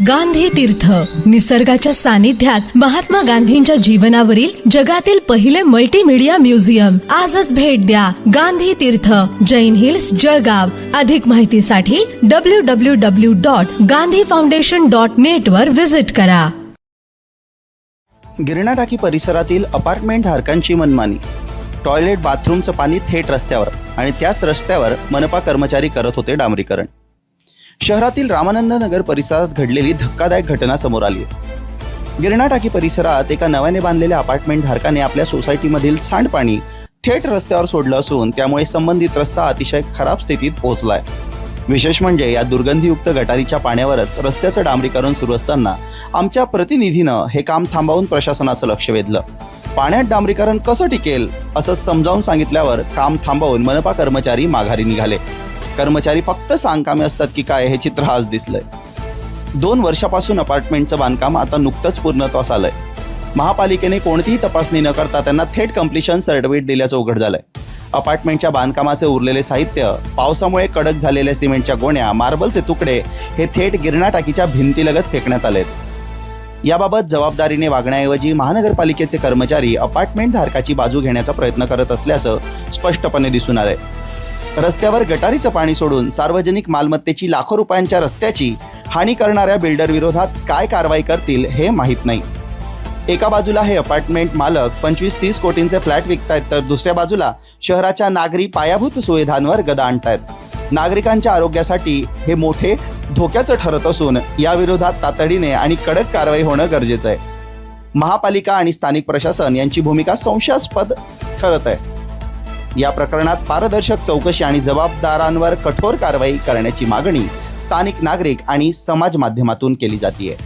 गांधी तीर्थ. निसर्गाच्या सानिध्यात महात्मा गांधींच्या जीवनावरील जगातील पहिले मल्टीमीडिया म्युझियम आजच भेट द्या गांधी तीर्थ. जैन हिल्स जळगाव. अधिक माहितीसाठी W W W dot Gandhi foundation dot net वर व्हिजिट करा. गिरणा टाकी परिसरातील अपार्टमेंट धारकांची मनमानी. टॉयलेट बाथरूमचं पाणी थेट रस्त्यावर आणि त्याच रस्त्यावर मनपा कर्मचारी करत होते डांबरीकरण. शहरातील रामानंद नगर परिसरात घडलेली धक्कादायक घटना समोर आली गिरणा टाकी परिसरात एका नव्याने बांधलेल्या अपार्टमेंट धारकाने आपल्या सोसायटीमधील सांडपाणी थेट रस्त्यावर सोडलं असून त्यामुळे संबंधित रस्ता अतिशय खराब स्थितीत पोहोचलाय. विशेष म्हणजे या दुर्गंधीयुक्त गटारीच्या पाण्यावरच रस्त्याचं डांबरीकरण सुरू असताना आमच्या प्रतिनिधीनं हे काम थांबवून प्रशासनाचं लक्ष वेधलं. पाण्यात डांबरीकरण कसं टिकेल असं समजावून सांगितल्यावर काम थांबवून मनपा कर्मचारी माघारी निघाले. कर्मचारी फक्त सांगकामे असतात की काय हे चित्र आज दिसलंय. दोन वर्षापासून अपार्टमेंटचं बांधकाम आता नुकतंच पूर्णत्वास आलंय. महापालिकेने कोणतीही तपासणी न करता त्यांना थेट कम्प्लिशन सर्टिफिकेट दिल्याचं उघड झालंय. अपार्टमेंटच्या बांधकामाचे उरलेले साहित्य पावसामुळे कडक झालेल्या सिमेंटच्या गोण्या मार्बलचे तुकडे हे थेट गिरणा टाकीच्या भिंतीलगत फेकण्यात आलेत. याबाबत जबाबदारीने वागण्याऐवजी महानगरपालिकेचे कर्मचारी अपार्टमेंट धारकाची बाजू घेण्याचा प्रयत्न करत असल्याचं स्पष्टपणे दिसून आलंय. रस्त्यावर गटारीचं पाणी सोडून सार्वजनिक मालमत्तेची लाखो रुपयांच्या रस्त्याची हानी करणाऱ्या बिल्डर विरोधात काय कारवाई करतील हे माहीत नाही. एका बाजूला हे अपार्टमेंट मालक पंचवीस तीस कोटींचे फ्लॅट विकतायत तर दुसऱ्या बाजूला शहराच्या नागरी पायाभूत सुविधांवर गदा आणतायत. नागरिकांच्या आरोग्यासाठी हे मोठे धोक्याचं ठरत असून याविरोधात तातडीने आणि कडक कारवाई होणं गरजेचं आहे. महापालिका आणि स्थानिक प्रशासन यांची भूमिका संशयास्पद ठरत आहे. या प्रकरणात पारदर्शक चौकशी आणि जबाबदारांवर कठोर कारवाई करण्याची मागणी स्थानिक नागरिक आणि समाज माध्यमातून केली जाते